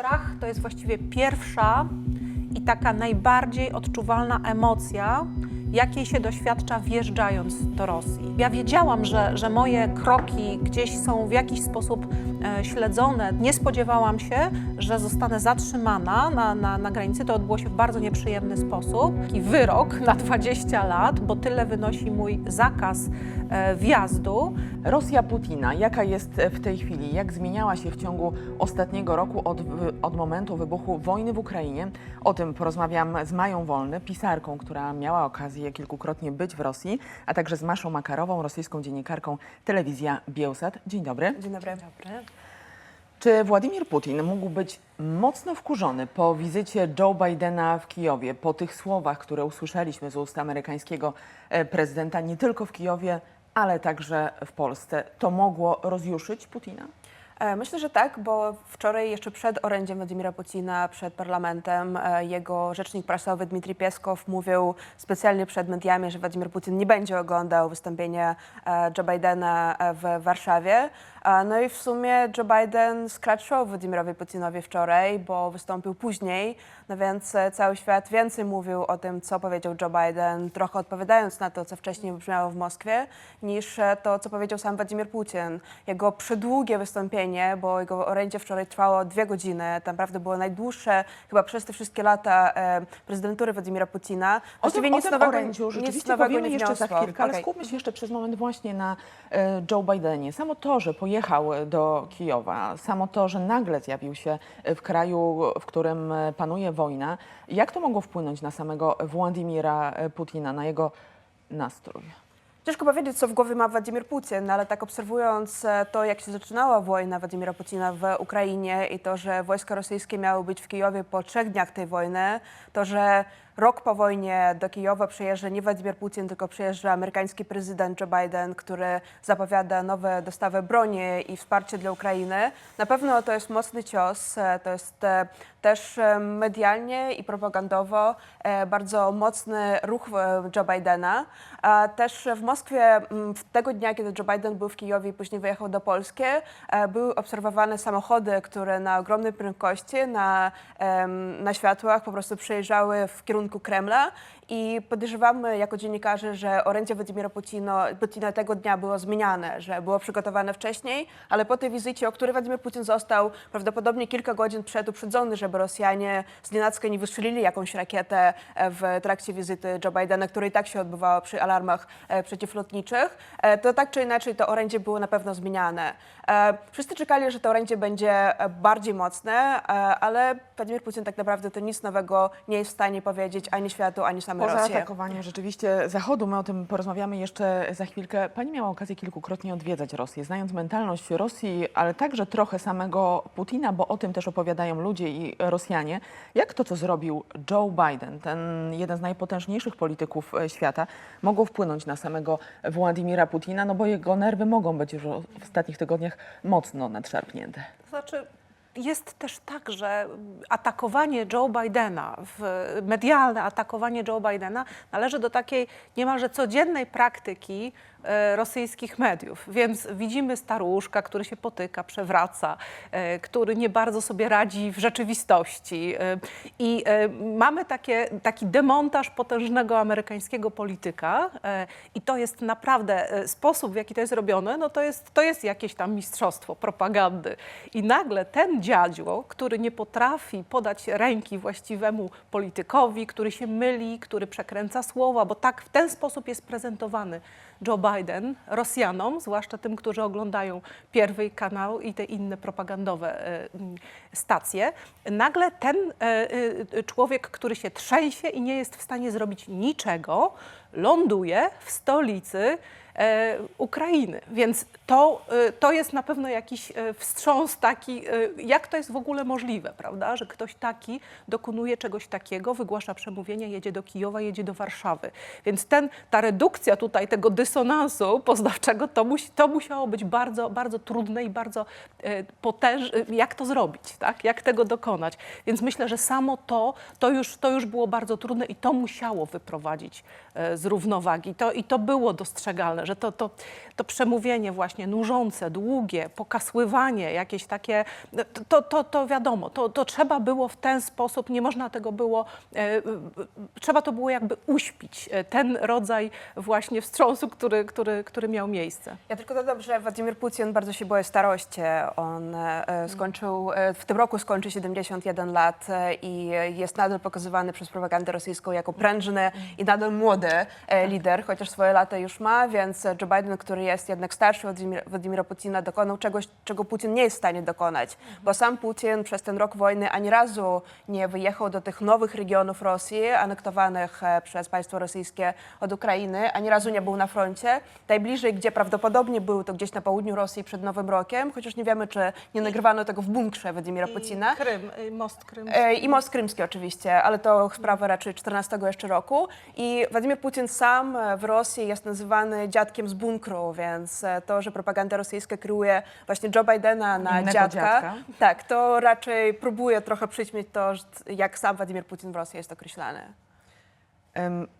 strach to jest właściwie pierwsza i taka najbardziej odczuwalna emocja, jakiej się doświadcza wjeżdżając do Rosji. Ja wiedziałam, że, że moje kroki gdzieś są w jakiś sposób śledzone. Nie spodziewałam się, że zostanę zatrzymana na, na, na granicy. To odbyło się w bardzo nieprzyjemny sposób. Taki wyrok na 20 lat, bo tyle wynosi mój zakaz e, wjazdu. Rosja Putina, jaka jest w tej chwili? Jak zmieniała się w ciągu ostatniego roku od, od momentu wybuchu wojny w Ukrainie? O tym porozmawiam z Mają Wolny, pisarką, która miała okazję kilkukrotnie być w Rosji, a także z Maszą Makarową, rosyjską dziennikarką telewizja Bielsat. Dzień dobry. Dzień dobry. Dobry. Czy Władimir Putin mógł być mocno wkurzony po wizycie Joe Bidena w Kijowie, po tych słowach, które usłyszeliśmy z ust amerykańskiego e, prezydenta, nie tylko w Kijowie, ale także w Polsce? To mogło rozjuszyć Putina? E, Myślę, że tak, bo wczoraj jeszcze przed orędziem Władimira Putina, przed parlamentem, e, jego rzecznik prasowy Dmitrij Pieskow mówił specjalnie przed mediami, że Władimir Putin nie będzie oglądał wystąpienia Joe Bidena w Warszawie. No i w sumie Joe Biden show Władimirowi Putinowi wczoraj, bo wystąpił później, no więc e, cały świat więcej mówił o tym, co powiedział Joe Biden, trochę odpowiadając na to, co wcześniej brzmiało w Moskwie, niż e, to, co powiedział sam Władimir Putin. Jego przydługie wystąpienie, bo jego orędzie wczoraj trwało dwie godziny, tam naprawdę było najdłuższe chyba przez te wszystkie lata e, prezydentury Władimira Putina. O tym, Właściwie o tym orędziu nic rzeczywiście nowego powiemy nie jeszcze za chwilkę, ale Okej. skupmy się jeszcze przez moment właśnie na e, Joe Bidenie. Samo to, że pojechał do Kijowa, samo to, że nagle zjawił się w kraju, w którym panuje wojna, jak to mogło wpłynąć na samego Władimira Putina, na jego nastrój? Ciężko powiedzieć, co w głowie ma Władimir Putin, ale tak obserwując e, to, jak się zaczynała wojna Władimira Putina w Ukrainie i to, że wojska rosyjskie miały być w Kijowie po trzech dniach tej wojny, to, że rok po wojnie do Kijowa przyjeżdża nie Władimir Putin, tylko przyjeżdża amerykański prezydent Joe Biden, który zapowiada nowe dostawy broni i wsparcie dla Ukrainy. Na pewno to jest mocny cios, e, to jest e, też e, medialnie i propagandowo bardzo mocny ruch Joe Bidena. Też w Moskwie m, w tego dnia, kiedy Joe Biden był w Kijowie i później wyjechał do Polski, były obserwowane samochody, które na ogromnej prędkości, na, na światłach po prostu przejeżdżały w kierunku Kremla i podejrzewamy jako dziennikarze, że orędzie Władimira Putina, Putina tego dnia było zmieniane, że było przygotowane wcześniej, ale po tej wizycie, o której Władimir Putin został prawdopodobnie kilka godzin przed uprzedzony, żeby Rosjanie z nienacka nie wystrzelili jakąś rakietę e, w trakcie wizyty Joe Bidena, która i tak się odbywała przy alarmach e, przeciwlotniczych, e, to tak czy inaczej to orędzie było na pewno zmieniane. Wszyscy czekali, że to orędzie będzie bardziej mocne, ale Władimir Putin tak naprawdę to nic nowego nie jest w stanie powiedzieć ani światu, ani samej Po Rosji. zaatakowaniu rzeczywiście Zachodu, my o tym porozmawiamy jeszcze za chwilkę. Pani miała okazję kilkukrotnie odwiedzać Rosję, znając mentalność Rosji, ale także trochę samego Putina, bo o tym też opowiadają ludzie i Rosjanie. Jak to, co zrobił Joe Biden, ten jeden z najpotężniejszych polityków e, świata, mogło wpłynąć na samego Władimira Putina, no bo jego nerwy mogą być już w ostatnich tygodniach mocno nadszarpnięte. To znaczy, jest też tak, że atakowanie Joe Bidena, medialne atakowanie Joe Bidena należy do takiej niemalże codziennej praktyki e, rosyjskich mediów. Więc widzimy staruszka, który się potyka, przewraca, e, który nie bardzo sobie radzi w rzeczywistości. E, I mamy takie, taki demontaż potężnego amerykańskiego polityka i to jest naprawdę sposób, w jaki to jest robione, no to jest, to jest jakieś tam mistrzostwo propagandy. I nagle ten dziadzio, który nie potrafi podać ręki właściwemu politykowi, który się myli, który przekręca słowa, bo tak w ten sposób jest prezentowany Joe Biden Rosjanom, zwłaszcza tym, którzy oglądają Pierwszy Kanał i te inne propagandowe e, stacje. Nagle ten e, e, człowiek, który się trzęsie i nie jest w stanie zrobić niczego, ląduje w stolicy Ukrainy. Więc to, to jest na pewno jakiś wstrząs taki, jak to jest w ogóle możliwe, prawda, że ktoś taki dokonuje czegoś takiego, wygłasza przemówienie, jedzie do Kijowa, jedzie do Warszawy. Więc ten, ta redukcja tutaj tego dysonansu poznawczego, to, musi, to musiało być bardzo, bardzo trudne i bardzo e, potężne, jak to zrobić, tak? jak tego dokonać. Więc myślę, że samo to, to już, to już było bardzo trudne i to musiało wyprowadzić e, z równowagi. To, I to było dostrzegalne. że to, to, to przemówienie właśnie nużące, długie, pokasływanie, jakieś takie, no, to, to, to wiadomo, to, to trzeba było w ten sposób, nie można tego było, e, trzeba to było jakby uśpić, ten rodzaj właśnie wstrząsu, który, który, który miał miejsce. Ja tylko dodam, że Władimir Putin bardzo się boi starości. On e, skończył, e, w tym roku skończy 71 lat e, i jest nadal pokazywany przez propagandę rosyjską jako prężny i nadal młody e, lider, chociaż swoje lata już ma, więc Joe Biden, który jest jednak starszy od Władimir, Władimira Putina, dokonał czegoś, czego Putin nie jest w stanie dokonać, bo sam Putin przez ten rok wojny ani razu nie wyjechał do tych nowych regionów Rosji, anektowanych e, przez państwo rosyjskie od Ukrainy, ani razu nie był na froncie. Najbliżej, gdzie prawdopodobnie był, to gdzieś na południu Rosji przed Nowym Rokiem, chociaż nie wiemy, czy nie nagrywano tego w bunkrze Władimira Putina. Krym, y, most krymski. E, I most krymski oczywiście, ale to sprawa raczej 14 jeszcze roku. I Władimir Putin sam w Rosji jest nazywany dziadkiem z bunkru, więc e, to, że propaganda rosyjska kreuje właśnie Joe Bidena na dziadka, dziadka. tak, to raczej próbuje trochę przyćmić to, jak sam Władimir Putin w Rosji jest określany.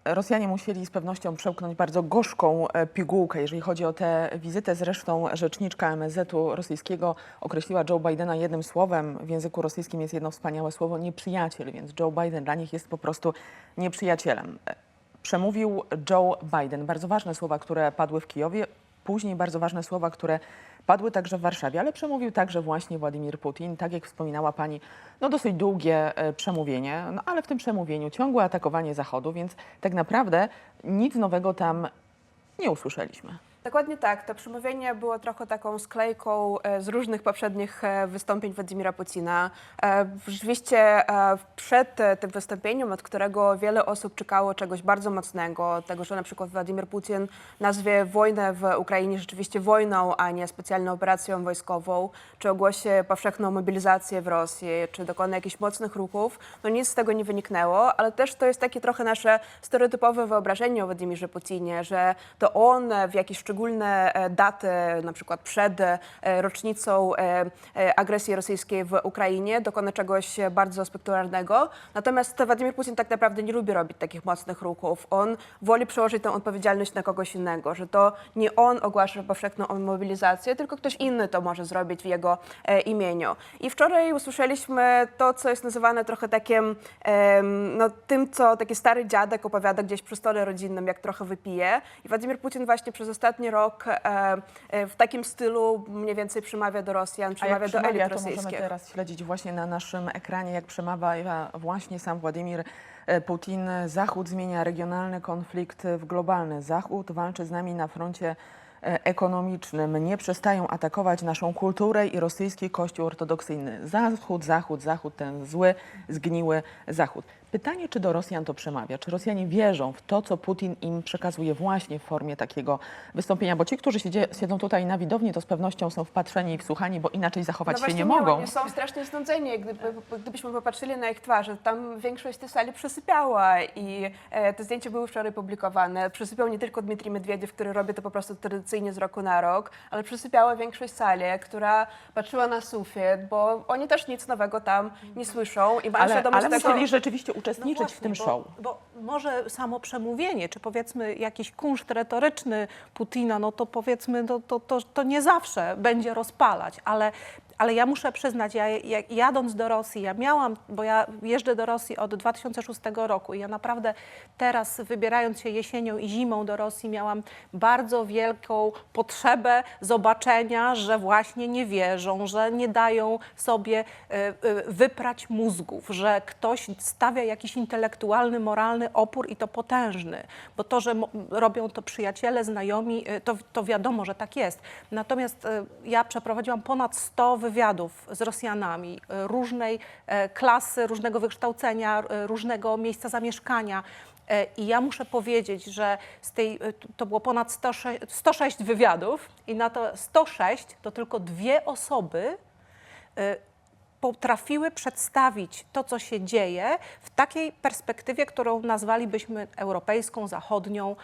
Rosjanie musieli z pewnością przełknąć bardzo gorzką e, pigułkę, jeżeli chodzi o tę wizytę. Zresztą rzeczniczka MSZ-u rosyjskiego określiła Joe Bidena jednym słowem. W języku rosyjskim jest jedno wspaniałe słowo nieprzyjaciel, więc Joe Biden dla nich jest po prostu nieprzyjacielem. E, Przemówił Joe Biden. Bardzo ważne słowa, które padły w Kijowie. Później bardzo ważne słowa, które padły także w Warszawie, ale przemówił także właśnie Władimir Putin. Tak jak wspominała pani, no dosyć długie e, przemówienie, no ale w tym przemówieniu ciągłe atakowanie Zachodu, więc tak naprawdę nic nowego tam nie usłyszeliśmy. Dokładnie tak. To przemówienie było trochę taką sklejką e, z różnych poprzednich e, wystąpień Władimira Putina. E, Rzeczywiście przed tym wystąpieniem, od którego wiele osób czekało czegoś bardzo mocnego, tego, że na przykład Władimir Putin nazwie wojnę w Ukrainie rzeczywiście wojną, a nie specjalną operacją wojskową, czy ogłosi powszechną mobilizację w Rosji, czy dokona jakichś mocnych ruchów, no nic z tego nie wyniknęło, ale też to jest takie trochę nasze stereotypowe wyobrażenie o Władimirze Putinie, że to on w jakieś szczególne e, daty, na przykład przed e, rocznicą e, agresji rosyjskiej w Ukrainie, dokona czegoś bardzo spektakularnego. Natomiast Władimir Putin tak naprawdę nie lubi robić takich mocnych ruchów. On woli przełożyć tę odpowiedzialność na kogoś innego, że to nie on ogłasza powszechną mobilizację, tylko ktoś inny to może zrobić w jego imieniu. I wczoraj usłyszeliśmy to, co jest nazywane trochę takim, no, tym, co taki stary dziadek opowiada gdzieś przy stole rodzinnym, jak trochę wypije. I Władimir Putin właśnie przez ostatni rok e, e, w takim stylu mniej więcej przemawia do Rosjan, przemawia do elit to możemy rosyjskich. teraz śledzić właśnie na naszym ekranie, jak przemawia właśnie sam Władimir e, Putin. Zachód zmienia regionalny konflikt w globalny. Zachód walczy z nami na froncie ekonomicznym. Nie przestają atakować naszą kulturę i rosyjski kościół ortodoksyjny. Zachód, Zachód, Zachód, ten zły, zgniły Zachód. Pytanie, czy do Rosjan to przemawia? Czy Rosjanie wierzą w to, co Putin im przekazuje właśnie w formie takiego wystąpienia? Bo ci, którzy siedzie, siedzą tutaj na widowni, to z pewnością są wpatrzeni i wsłuchani, bo inaczej zachować się No właśnie nie mogą. Oni są strasznie znudzeni. Gdyby, gdybyśmy popatrzyli na ich twarze, tam większość tej sali przysypiała i e, te zdjęcia były wczoraj publikowane. Przysypiał nie tylko Dmitrij Medwiediew, który robi to po prostu tradycyjnie z roku na rok, ale przysypiała większość sali, która patrzyła na sufit, bo oni też nic nowego tam nie słyszą i mają Ale, świadomość ale tego... rzeczywiście uczestniczyć w No właśnie, tym bo, show. Bo może samo przemówienie, czy powiedzmy jakiś kunszt retoryczny Putina, no to powiedzmy, no, to, to, to nie zawsze będzie rozpalać, ale, ale ja muszę przyznać, ja, ja jadąc do Rosji, ja miałam, bo ja jeżdżę do Rosji od 2006 roku i ja naprawdę teraz wybierając się jesienią i zimą do Rosji miałam bardzo wielką potrzebę zobaczenia, że właśnie nie wierzą, że nie dają sobie e, e, wyprać mózgów, że ktoś stawia jakiś intelektualny, moralny opór i to potężny, bo to, że robią to przyjaciele, znajomi, e, to, to wiadomo, że tak jest. Natomiast ja przeprowadziłam ponad 100 wywiadów z Rosjanami e, różnej e, klasy, różnego wykształcenia, e, różnego miejsca zamieszkania. I ja muszę powiedzieć, że z tej, to było ponad 106, 106 wywiadów i na to 106 to tylko dwie osoby potrafiły przedstawić to, co się dzieje w takiej perspektywie, którą nazwalibyśmy europejską, zachodnią,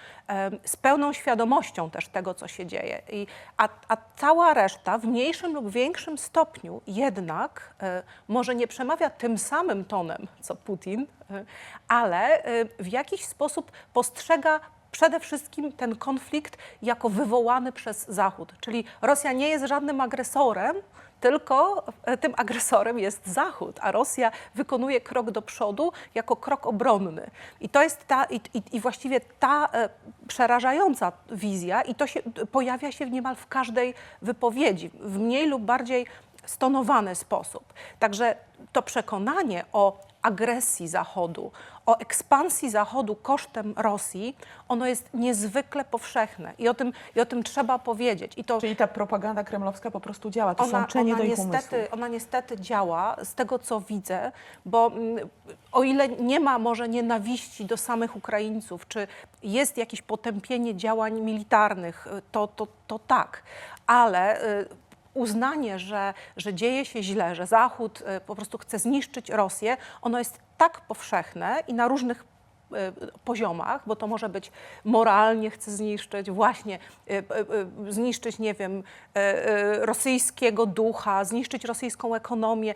z pełną świadomością też tego, co się dzieje. I, a, a cała reszta w mniejszym lub większym stopniu jednak e, może nie przemawia tym samym tonem, co Putin, e, ale e, w jakiś sposób postrzega przede wszystkim ten konflikt jako wywołany przez Zachód. Czyli Rosja nie jest żadnym agresorem, tylko e, tym agresorem jest Zachód, a Rosja wykonuje krok do przodu jako krok obronny. I to jest ta, i, i, właściwie ta e, przerażająca wizja, i to się pojawia się niemal w każdej wypowiedzi, w mniej lub bardziej stonowany sposób. Także to przekonanie o agresji Zachodu, o ekspansji Zachodu kosztem Rosji, ono jest niezwykle powszechne i o tym, i o tym trzeba powiedzieć. I to Czyli ta propaganda kremlowska po prostu działa, to ona, sączenie ona, do ich niestety, umysłu. ona niestety działa, z tego co widzę, bo mm, o ile nie ma może nienawiści do samych Ukraińców, czy jest jakieś potępienie działań militarnych, y, to, to, to tak, ale y, uznanie, że, że dzieje się źle, że Zachód y, po prostu chce zniszczyć Rosję, ono jest tak powszechne i na różnych y, poziomach, bo to może być moralnie chce zniszczyć, właśnie y, zniszczyć, nie wiem, rosyjskiego ducha, zniszczyć rosyjską ekonomię.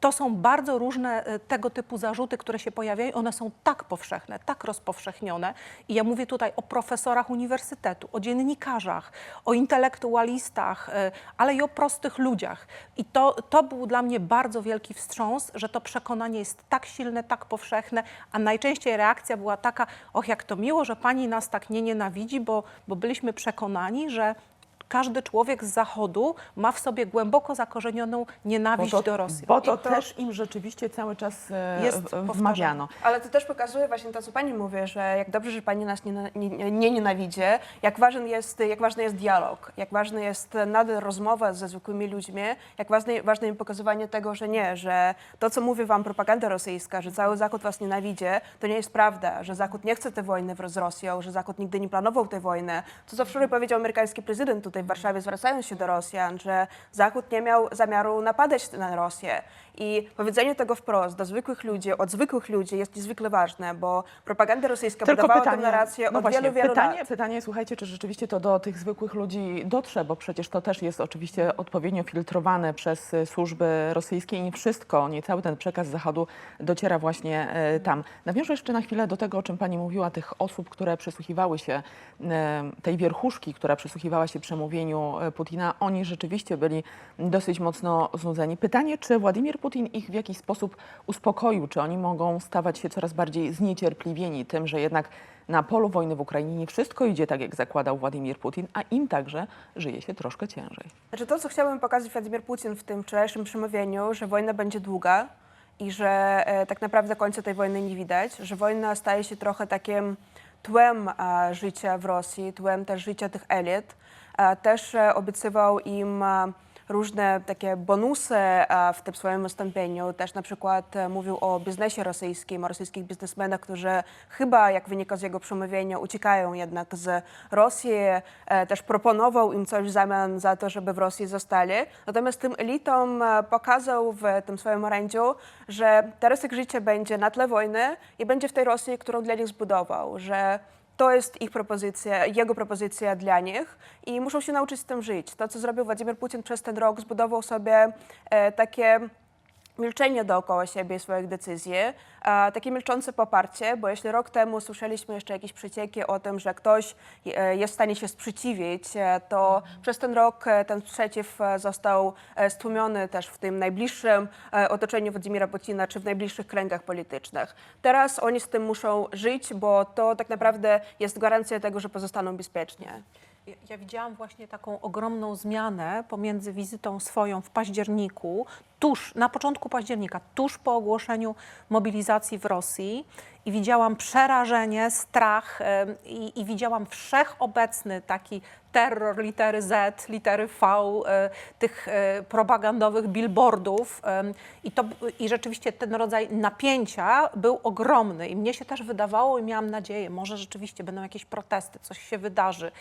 To są bardzo różne y, tego typu zarzuty, które się pojawiają. One są tak powszechne, tak rozpowszechnione. I ja mówię tutaj o profesorach uniwersytetu, o dziennikarzach, o intelektualistach, y, ale i o prostych ludziach. I to, to był dla mnie bardzo wielki wstrząs, że to przekonanie jest tak silne, tak powszechne, a najczęściej reakcja była taka, och jak to miło, że pani nas tak nie nienawidzi, bo, bo byliśmy przekonani, że każdy człowiek z Zachodu ma w sobie głęboko zakorzenioną nienawiść Bo to, do Rosji. bo to, I też im rzeczywiście cały czas e, Jest wmawiano. Ale to też pokazuje właśnie to, co pani mówi, że jak dobrze, że pani nas nie, nie, nie nienawidzi, jak ważny, jest, jak ważny jest dialog, jak ważny jest nadal rozmowa ze zwykłymi ludźmi, jak ważne, ważne jest pokazywanie tego, że nie, że to, co mówi wam propaganda rosyjska, że cały Zachód was nienawidzi, to nie jest prawda, że Zachód nie chce tej wojny z Rosją, że Zachód nigdy nie planował tej wojny. To, co wczoraj powiedział amerykański prezydent tutaj w Warszawie, zwracając się do Rosjan, że Zachód nie miał zamiaru napadać na Rosję. I powiedzenie tego wprost do zwykłych ludzi, od zwykłych ludzi jest niezwykle ważne, bo propaganda rosyjska podawała tę narrację no od właśnie, wielu, wielu pytanie, lat. pytanie, słuchajcie, czy rzeczywiście to do tych zwykłych ludzi dotrze, bo przecież to też jest oczywiście odpowiednio filtrowane przez e, służby rosyjskie i nie wszystko, nie cały ten przekaz Zachodu dociera właśnie e, tam. Nawiążę jeszcze na chwilę do tego, o czym pani mówiła, tych osób, które przysłuchiwały się e, tej wierchuszki, która przysłuchiwała się przemówieniu e, Putina. Oni rzeczywiście byli dosyć mocno znudzeni. Pytanie, czy Władimir Putin ich w jakiś sposób uspokoił, czy oni mogą stawać się coraz bardziej zniecierpliwieni tym, że jednak na polu wojny w Ukrainie nie wszystko idzie tak, jak zakładał Władimir Putin, a im także żyje się troszkę ciężej. Znaczy to, co chciałbym pokazać Władimir Putin w tym wczorajszym przemówieniu, że wojna będzie długa i że e, tak naprawdę końca tej wojny nie widać, że wojna staje się trochę takim tłem życia w Rosji, tłem też życia tych elit. E, też e, obiecywał im e, różne takie bonusy w tym swoim wystąpieniu. Też na przykład mówił o biznesie rosyjskim, o rosyjskich biznesmenach, którzy chyba, jak wynika z jego przemówienia, uciekają jednak z Rosji. Też proponował im coś w zamian za to, żeby w Rosji zostali. Natomiast tym elitom pokazał w tym swoim orędziu, że teraz ich życie będzie na tle wojny i będzie w tej Rosji, którą dla nich zbudował, że to jest ich propozycja, jego propozycja dla nich i muszą się nauczyć z tym żyć. To, co zrobił Władimir Putin przez ten rok, zbudował sobie e, takie milczenie dookoła siebie i swoich decyzji, takie milczące poparcie, bo jeśli rok temu słyszeliśmy jeszcze jakieś przecieki o tym, że ktoś e, jest w stanie się sprzeciwić, e, to przez ten rok e, ten sprzeciw został stłumiony też w tym najbliższym otoczeniu Władimira Putina, czy w najbliższych kręgach politycznych. Teraz oni z tym muszą żyć, bo to tak naprawdę jest gwarancja tego, że pozostaną bezpiecznie. Ja widziałam właśnie taką ogromną zmianę pomiędzy wizytą swoją w październiku, tuż na początku października, tuż po ogłoszeniu mobilizacji w Rosji i widziałam przerażenie, strach i, i widziałam wszechobecny taki terror litery Z, litery V, e, tych e, propagandowych billboardów i, to, i rzeczywiście ten rodzaj napięcia był ogromny. I mnie się też wydawało i miałam nadzieję, może rzeczywiście będą jakieś protesty, coś się wydarzy,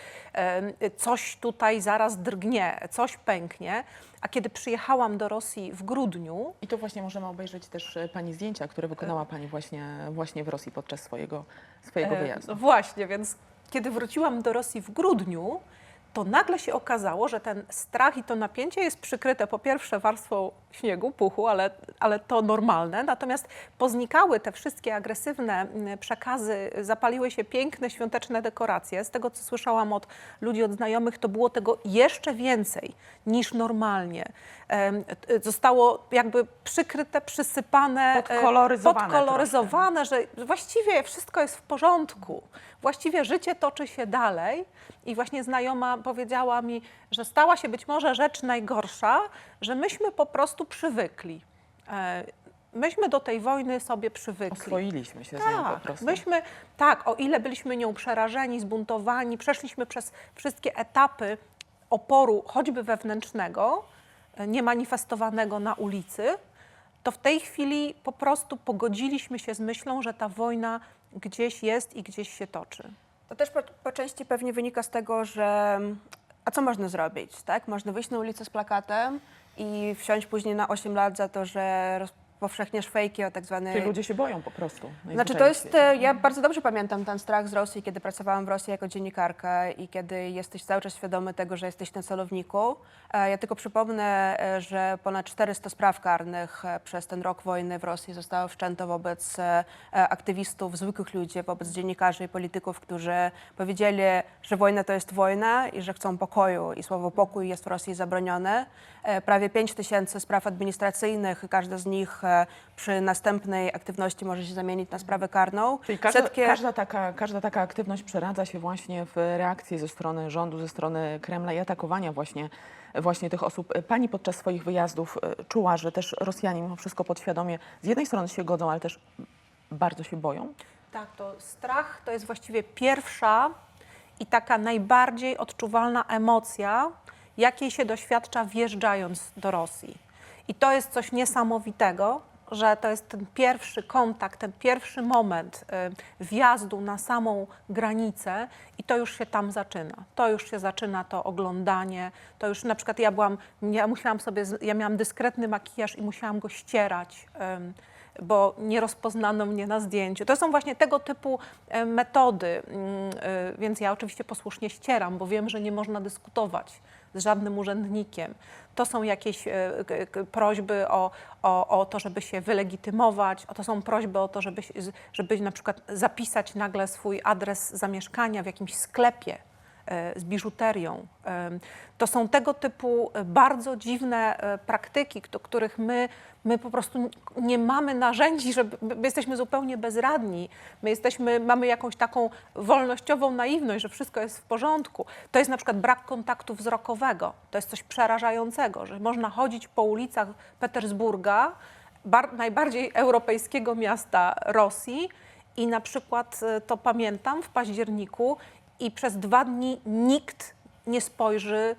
coś tutaj zaraz drgnie, coś pęknie, a kiedy przyjechałam do Rosji w grudniu, I tu właśnie możemy obejrzeć też e, pani zdjęcia, które wykonała pani właśnie, właśnie w Rosji podczas swojego, swojego E, wyjazdu. No właśnie, więc kiedy wróciłam do Rosji w grudniu, to nagle się okazało, że ten strach i to napięcie jest przykryte po pierwsze warstwą śniegu, puchu, ale, ale to normalne. Natomiast poznikały te wszystkie agresywne mm, przekazy, zapaliły się piękne świąteczne dekoracje. Z tego, co słyszałam od ludzi, od znajomych, to było tego jeszcze więcej niż normalnie. Zostało jakby przykryte, przysypane, e, Podkoloryzowane podkoloryzowane że właściwie wszystko jest w porządku. Właściwie życie toczy się dalej i właśnie znajoma powiedziała mi, że stała się być może rzecz najgorsza, że myśmy po prostu przywykli. E, Myśmy do tej wojny sobie przywykli. Oswoiliśmy się z nią po Tak, prostu. myśmy, tak, o ile byliśmy nią przerażeni, zbuntowani, przeszliśmy przez wszystkie etapy oporu, choćby wewnętrznego, e, niemanifestowanego na ulicy, to w tej chwili po prostu pogodziliśmy się z myślą, że ta wojna gdzieś jest i gdzieś się toczy. To też po, po części pewnie wynika z tego, że a co można zrobić, tak? Można wyjść na ulicę z plakatem i wsiąść później na 8 lat za to, że roz- powszechniasz fejki o tak zwanej... Czyli ludzie się boją po prostu. Znaczy najzwyczajniej to jest, ja bardzo dobrze pamiętam ten strach z Rosji, kiedy pracowałam w Rosji jako dziennikarka i kiedy jesteś cały czas świadomy tego, że jesteś na celowniku. E, Ja tylko przypomnę, e, że ponad 400 spraw karnych e, przez ten rok wojny w Rosji zostało wszczęto wobec aktywistów, zwykłych ludzi, wobec dziennikarzy i polityków, którzy powiedzieli, że wojna to jest wojna i że chcą pokoju i słowo pokój jest w Rosji zabronione. Prawie 5 tysięcy spraw administracyjnych, każda z nich przy następnej aktywności może się zamienić na sprawę karną. Czyli każda, Setki- każda, taka, każda taka aktywność przeradza się właśnie w reakcję ze strony rządu, ze strony Kremla i atakowania właśnie, właśnie tych osób. Pani podczas swoich wyjazdów e, czuła, że też Rosjanie mimo wszystko podświadomie z jednej strony się godzą, ale też bardzo się boją? Tak, to strach to jest właściwie pierwsza i taka najbardziej odczuwalna emocja, jakiej się doświadcza wjeżdżając do Rosji. I to jest coś niesamowitego, że to jest ten pierwszy kontakt, ten pierwszy moment y, wjazdu na samą granicę i to już się tam zaczyna. To już się zaczyna to oglądanie. To już na przykład ja byłam, ja musiałam sobie, ja miałam dyskretny makijaż i musiałam go ścierać. Bo nie rozpoznano mnie na zdjęciu. To są właśnie tego typu e, metody, mm, e, więc ja oczywiście posłusznie ścieram, bo wiem, że nie można dyskutować z żadnym urzędnikiem. To są jakieś e, prośby o, o, o to, żeby się wylegitymować, o to są prośby o to, żeby, żeby na przykład zapisać nagle swój adres zamieszkania w jakimś sklepie z biżuterią. Em, To są tego typu e, bardzo dziwne e, praktyki, do których my, my po prostu nie mamy narzędzi, żeby, my jesteśmy zupełnie bezradni. My jesteśmy, mamy jakąś taką wolnościową naiwność, że wszystko jest w porządku. To jest na przykład brak kontaktu wzrokowego. To jest coś przerażającego, że można chodzić po ulicach Petersburga, bar, najbardziej europejskiego miasta Rosji, i na przykład e, to pamiętam w październiku i przez dwa dni nikt nie spojrzy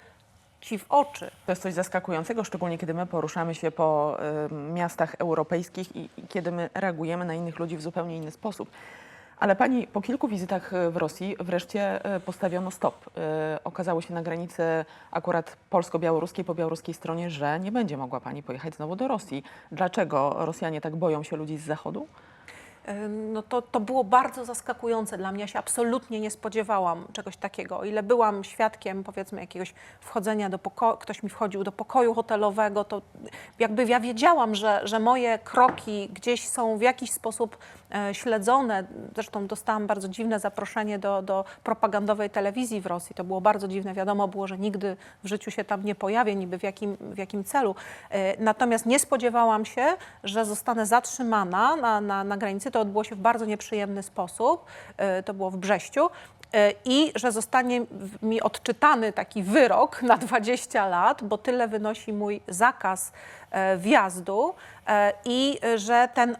ci w oczy. To jest coś zaskakującego, szczególnie kiedy my poruszamy się po y, miastach europejskich i, i kiedy my reagujemy na innych ludzi w zupełnie inny sposób. Ale pani po kilku wizytach y, w Rosji wreszcie y, postawiono stop. Y, Okazało się na granicy akurat polsko-białoruskiej po białoruskiej stronie, że nie będzie mogła pani pojechać znowu do Rosji. Dlaczego Rosjanie tak boją się ludzi z zachodu? No to, to było bardzo zaskakujące dla mnie. Ja się absolutnie nie spodziewałam czegoś takiego. O ile byłam świadkiem, powiedzmy, jakiegoś wchodzenia do pokoju, ktoś mi wchodził do pokoju hotelowego, to jakby ja wiedziałam, że, że moje kroki gdzieś są w jakiś sposób śledzone. Zresztą dostałam bardzo dziwne zaproszenie do, do propagandowej telewizji w Rosji. To było bardzo dziwne. Wiadomo było, że nigdy w życiu się tam nie pojawię, niby w jakim, w jakim celu. E, Natomiast nie spodziewałam się, że zostanę zatrzymana na, na, na granicy. To odbyło się w bardzo nieprzyjemny sposób. E, To było w Brześciu. E, I że zostanie mi odczytany taki wyrok na 20 lat, bo tyle wynosi mój zakaz e, wjazdu e, i że ten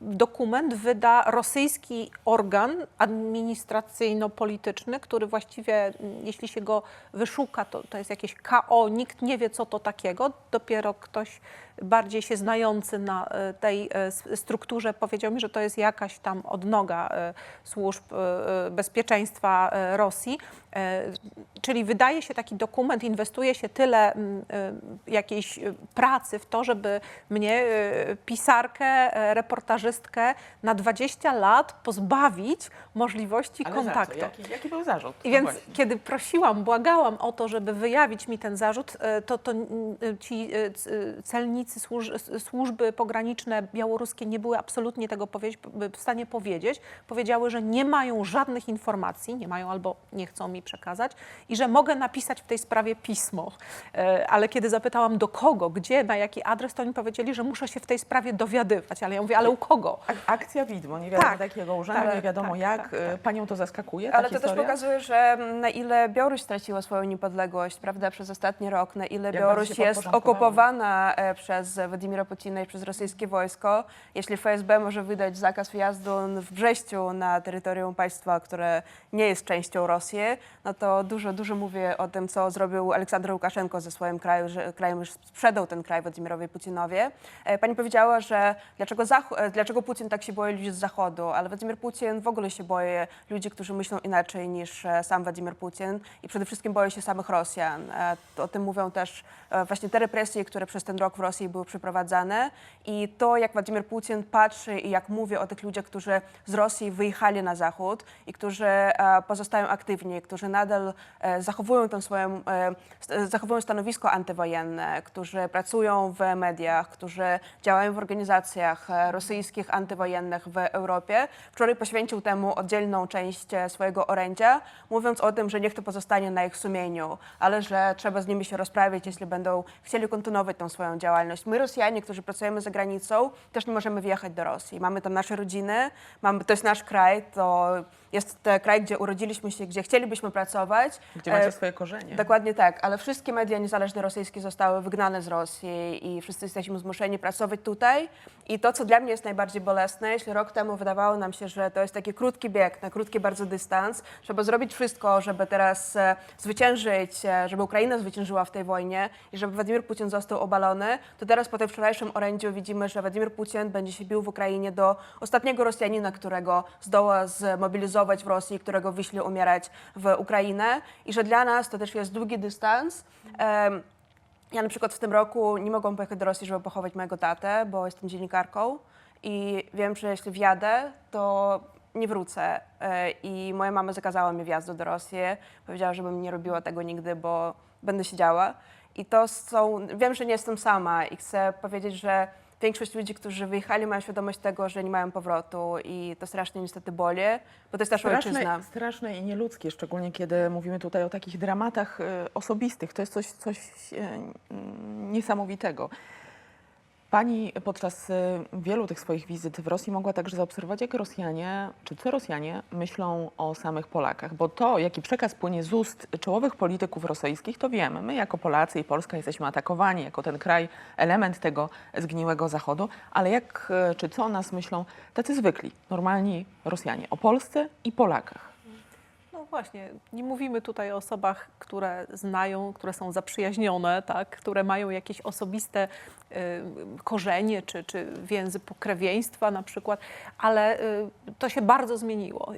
dokument wyda rosyjski organ administracyjno-polityczny, który właściwie, jeśli się go wyszuka, to, to jest jakieś KO, nikt nie wie, co to takiego. Dopiero ktoś bardziej się znający na tej strukturze powiedział mi, że to jest jakaś tam odnoga służb bezpieczeństwa e, Rosji. E, Czyli wydaje się taki dokument, inwestuje się tyle mm, e, jakiejś pracy w to, żeby mnie, pisarkę, reportażystkę, na 20 lat pozbawić możliwości Ale kontaktu. Jaki, jaki był zarzut? I No więc właśnie. kiedy prosiłam, błagałam o to, żeby wyjawić mi ten zarzut, to, to ci celnicy, służby pograniczne białoruskie nie były absolutnie tego w stanie powiedzieć. Powiedziały, że nie mają żadnych informacji, nie mają albo nie chcą mi przekazać i że mogę napisać w tej sprawie pismo. E, Ale kiedy zapytałam do kogo, gdzie, na jaki adres, to oni powiedzieli, że muszę się w tej sprawie dowiadywać. Ale ja mówię, ale u kogo? Ak- Akcja widmo, nie wiadomo Tak, jakiego urzędu, tak, nie wiadomo tak, jak. tak, Y, tak. Panią to zaskakuje, ta Ale to też pokazuje, że mm, na ile Białoruś straciła swoją niepodległość, prawda, przez ostatni rok, na ile Jak Białoruś jest okupowana e, przez Władimira Putina i przez rosyjskie wojsko, jeśli FSB może wydać zakaz wjazdu w Brześciu na terytorium państwa, które nie jest częścią Rosji, no to dużo, dużo mówię o tym, co zrobił Aleksander Łukaszenko ze swoim kraju, że krajem już sprzedał ten kraj Władimirowi Putinowi. E, Pani powiedziała, że dlaczego, e, dlaczego Putin tak się boi ludzi z Zachodu, ale Władimir Putin w ogóle się boi ludzi, którzy myślą inaczej niż e, sam Władimir Putin i przede wszystkim boi się samych Rosjan. O tym mówią też właśnie te represje, które przez ten rok w Rosji były przeprowadzane i to, jak Władimir Putin patrzy i jak mówi o tych ludziach, którzy z Rosji wyjechali na Zachód i którzy pozostają aktywni, którzy nadal e, zachowują tę swoją, e, st- zachowują stanowisko antywojenne, którzy pracują w mediach, którzy działają w organizacjach e, rosyjskich antywojennych w Europie. Wczoraj poświęcił temu oddzielną część e, swojego orędzia, mówiąc o tym, że niech to pozostanie na ich sumieniu, ale że trzeba z nimi się rozprawić, jeśli będą chcieli kontynuować tą swoją działalność. My, Rosjanie, którzy pracujemy za granicą, też nie możemy wyjechać do Rosji. Mamy tam nasze rodziny, mamy, to jest nasz kraj, to jest e, kraj, gdzie urodziliśmy się, gdzie chcielibyśmy pracować. Gdzie macie E, swoje korzenie. Dokładnie tak, ale wszystkie media niezależne rosyjskie zostały wygnane z Rosji i wszyscy jesteśmy zmuszeni pracować tutaj. I to, co dla mnie jest najbardziej bolesne, jeśli rok temu wydawało nam się, że to jest taki krótki bieg, na krótki bardzo dystans, żeby zrobić wszystko, żeby teraz e, zwyciężyć, e, żeby Ukraina zwyciężyła w tej wojnie i żeby Władimir Putin został obalony, to teraz po tym wczorajszym orędziu widzimy, że Władimir Putin będzie się bił w Ukrainie do ostatniego Rosjanina, którego zdoła zmobilizować w Rosji, którego wyśle umierać w Ukrainę i że dla nas to też jest długi dystans. Ja na przykład w tym roku nie mogłam pojechać do Rosji, żeby pochować mojego tatę, bo jestem dziennikarką i wiem, że jeśli wjadę, to nie wrócę. E, I moja mama zakazała mi wjazdu do Rosji. Powiedziała, żebym nie robiła tego nigdy, bo będę siedziała. I to są, wiem, że nie jestem sama i chcę powiedzieć, że większość ludzi, którzy wyjechali, mają świadomość tego, że nie mają powrotu i to strasznie niestety boli, bo to jest nasza ojczyzna. Straszne, straszne i nieludzkie, szczególnie kiedy mówimy tutaj o takich dramatach y, osobistych. To jest coś, coś mm, niesamowitego. Pani podczas y, wielu tych swoich wizyt w Rosji mogła także zaobserwować, jak Rosjanie, czy co Rosjanie myślą o samych Polakach. Bo to, jaki przekaz płynie z ust czołowych polityków rosyjskich, to wiemy. My jako Polacy i Polska jesteśmy atakowani jako ten kraj, element tego zgniłego Zachodu. Ale jak, y, czy co o nas myślą tacy zwykli, normalni Rosjanie o Polsce i Polakach? No właśnie, nie mówimy tutaj o osobach, które znają, które są zaprzyjaźnione, tak, które mają jakieś osobiste y, korzenie czy, czy więzy pokrewieństwa na przykład, ale y, to się bardzo zmieniło.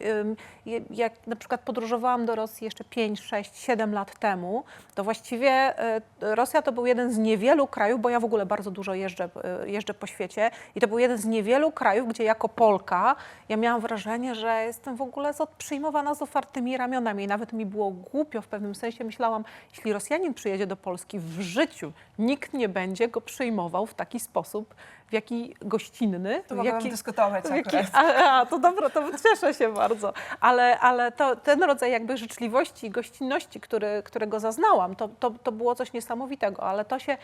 Je- jak na przykład podróżowałam do Rosji jeszcze 5, 6, 7 lat temu, to właściwie y, Rosja to był jeden z niewielu krajów, bo ja w ogóle bardzo dużo jeżdżę, y, jeżdżę po świecie i to był jeden z niewielu krajów, gdzie jako Polka ja miałam wrażenie, że jestem w ogóle przyjmowana z otwartymi ramionami i nawet mi było głupio w pewnym sensie. Myślałam, jeśli Rosjanin przyjedzie do Polski, w życiu nikt nie będzie go przyjmował w taki sposób, w jaki gościnny, To w jaki, dyskutować w jaki, a, a, to dobra, to cieszę się bardzo. Ale, ale to, ten rodzaj jakby życzliwości i gościnności, który, którego zaznałam, to, to, to było coś niesamowitego, ale to się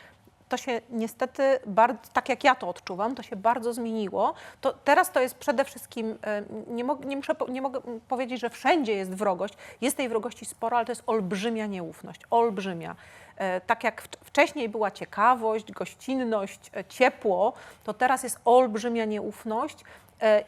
to się niestety, bardzo, tak jak ja to odczuwam, to się bardzo zmieniło. To teraz to jest przede wszystkim, e, nie, mog, nie, muszę, nie mogę powiedzieć, że wszędzie jest wrogość. Jest tej wrogości sporo, ale to jest olbrzymia nieufność, olbrzymia. E, Tak jak wcz- wcześniej była ciekawość, gościnność, e, ciepło, to teraz jest olbrzymia nieufność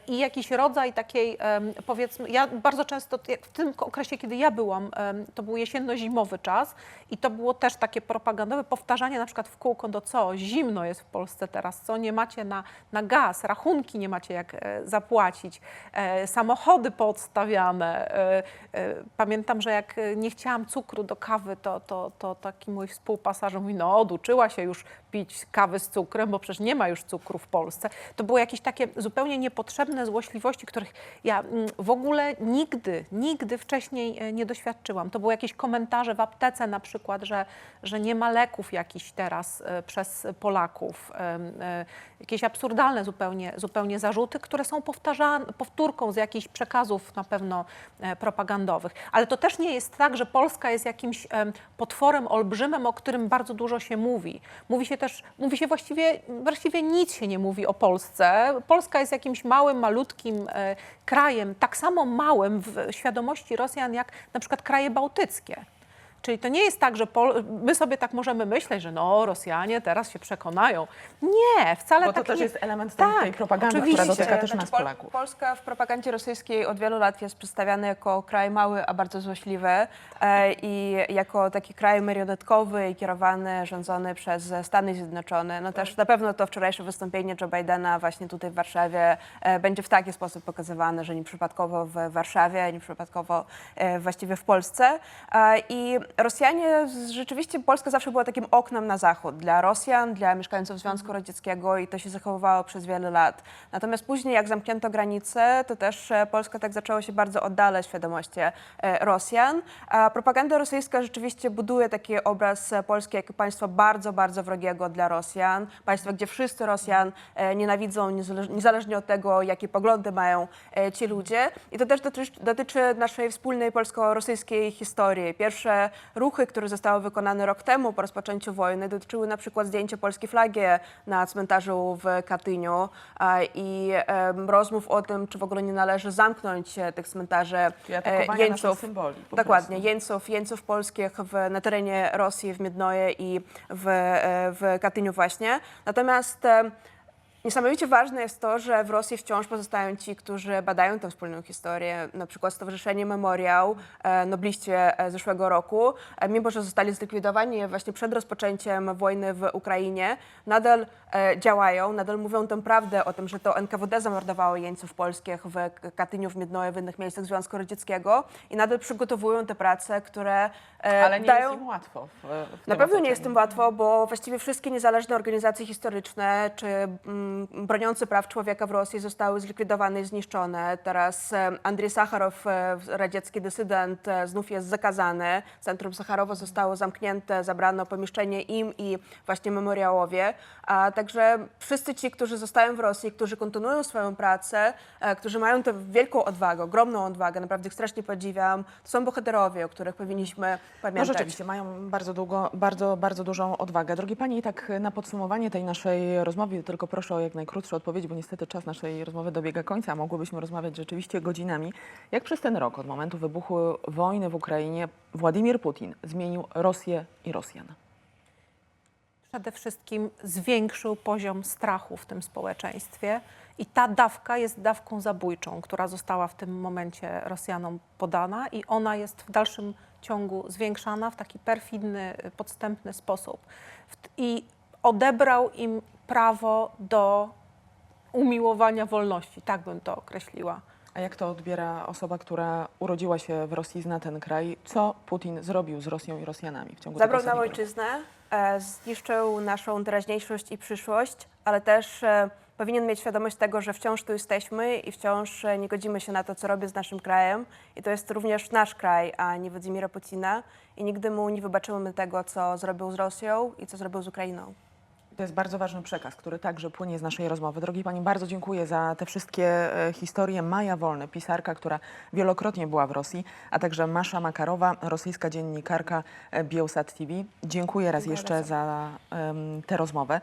i jakiś rodzaj takiej, powiedzmy, ja bardzo często, w tym okresie, kiedy ja byłam, to był jesienno-zimowy czas i to było też takie propagandowe powtarzanie na przykład w kółko, do co, zimno jest w Polsce teraz, co, nie macie na, na gaz, rachunki nie macie jak e, zapłacić, e, samochody poodstawiane. E, e, pamiętam, że jak e, nie chciałam cukru do kawy, to, to, to taki mój współpasażer mówi, no oduczyła się już pić kawy z cukrem, bo przecież nie ma już cukru w Polsce. To były jakieś takie zupełnie niepotrzebne złośliwości, których ja mm, w ogóle nigdy, nigdy wcześniej e, nie doświadczyłam. To były jakieś komentarze w aptece na przykład, że, że nie ma leków jakichś teraz e, przez Polaków. E, Jakieś absurdalne zupełnie, zupełnie zarzuty, które są powtórką z jakichś przekazów na pewno propagandowych. Ale to też nie jest tak, że Polska jest jakimś em, potworem olbrzymem, o którym bardzo dużo się mówi. Mówi się też, mówi się właściwie, właściwie nic się nie mówi o Polsce. Polska jest jakimś małym, malutkim e, krajem, tak samo małym w świadomości Rosjan, jak na przykład kraje bałtyckie. Czyli to nie jest tak, że Pol- my sobie tak możemy myśleć, że no Rosjanie teraz się przekonają. Nie, wcale Bo to tak też nie jest element tej, tej propagandy, która oczywiście. dotyka też Znaczy, nas, Pol- Polaków. Polska w propagandzie rosyjskiej od wielu lat jest przedstawiany jako kraj mały, a bardzo złośliwy e, i jako taki kraj marionetkowy i kierowany, rządzony przez Stany Zjednoczone. No też na pewno to wczorajsze wystąpienie Joe Bidena właśnie tutaj w Warszawie e, będzie w taki sposób pokazywane, że nie przypadkowo w Warszawie, nie przypadkowo e, właściwie w Polsce. E, I Rosjanie, rzeczywiście Polska zawsze była takim oknem na zachód dla Rosjan, dla mieszkańców Związku Radzieckiego i to się zachowywało przez wiele lat. Natomiast później, jak zamknięto granice, to też e, Polska tak zaczęła się bardzo oddalać świadomości e, Rosjan. A propaganda rosyjska rzeczywiście buduje taki obraz e, Polski jako państwa bardzo, bardzo wrogiego dla Rosjan. Państwa, gdzie wszyscy Rosjan nienawidzą, niezale- niezależnie od tego, jakie poglądy mają ci ludzie. I to też dotyczy, dotyczy naszej wspólnej polsko-rosyjskiej historii. Pierwsze ruchy, które zostały wykonane rok temu po rozpoczęciu wojny, dotyczyły na przykład zdjęcia polskiej flagi na cmentarzu w Katyniu i rozmów o tym, czy w ogóle nie należy zamknąć e, tych cmentarzy e, jeńców. symboli Dokładnie, prostu. jeńców, jeńców polskich w, na terenie Rosji, w Miednoje i w, e, w Katyniu właśnie. Natomiast Niesamowicie ważne jest to, że w Rosji wciąż pozostają ci, którzy badają tę wspólną historię, na przykład Stowarzyszenie Memoriał, e, nobliście e, zeszłego roku, e, mimo że zostali zlikwidowani właśnie przed rozpoczęciem wojny w Ukrainie, nadal działają, nadal mówią tę prawdę o tym, że to NKWD zamordowało jeńców polskich w Katyniu, w Miednoje, w innych miejscach Związku Radzieckiego i nadal przygotowują te prace, które Ale nie dają... jest im łatwo. W, w Na pewno nie jest otoczeniu. tym łatwo, bo właściwie wszystkie niezależne organizacje historyczne czy mm, broniące praw człowieka w Rosji zostały zlikwidowane i zniszczone. Teraz e, Andrzej Sacharow, e, radziecki dysydent, e, znów jest zakazany. Centrum Sacharowa zostało zamknięte, zabrano pomieszczenie im i właśnie memoriałowie. A także wszyscy ci, którzy zostają w Rosji, którzy kontynuują swoją pracę, którzy mają tę wielką odwagę, ogromną odwagę, naprawdę ich strasznie podziwiam, to są bohaterowie, o których powinniśmy No pamiętać. rzeczywiście, mają bardzo długo, bardzo, bardzo dużą odwagę. Drogie Panie, i tak na podsumowanie tej naszej rozmowy, tylko proszę o jak najkrótsze odpowiedzi, bo niestety czas naszej rozmowy dobiega końca, a mogłybyśmy rozmawiać rzeczywiście godzinami. Jak przez ten rok, od momentu wybuchu wojny w Ukrainie, Władimir Putin zmienił Rosję i Rosjan? Przede wszystkim zwiększył poziom strachu w tym społeczeństwie i ta dawka jest dawką zabójczą, która została w tym momencie Rosjanom podana i ona jest w dalszym ciągu zwiększana w taki perfidny, podstępny sposób. I odebrał im prawo do umiłowania wolności, tak bym to określiła. A jak to odbiera osoba, która urodziła się w Rosji, zna ten kraj? Co Putin zrobił z Rosją i Rosjanami w ciągu Zabrał tego nam ostatniego roku? ojczyznę, e, zniszczył naszą teraźniejszość i przyszłość, ale też e, powinien mieć świadomość tego, że wciąż tu jesteśmy i wciąż e, nie godzimy się na to, co robi z naszym krajem. I to jest również nasz kraj, a nie Władimira Putina. I nigdy mu nie wybaczymy tego, co zrobił z Rosją i co zrobił z Ukrainą. To jest bardzo ważny przekaz, który także płynie z naszej rozmowy. Drogi Pani, bardzo dziękuję za te wszystkie e, historie. Maja Wolny, pisarka, która wielokrotnie była w Rosji, a także Masza Makarowa, rosyjska dziennikarka e, Bielsat TV. Dziękuję raz jeszcze za em, tę rozmowę.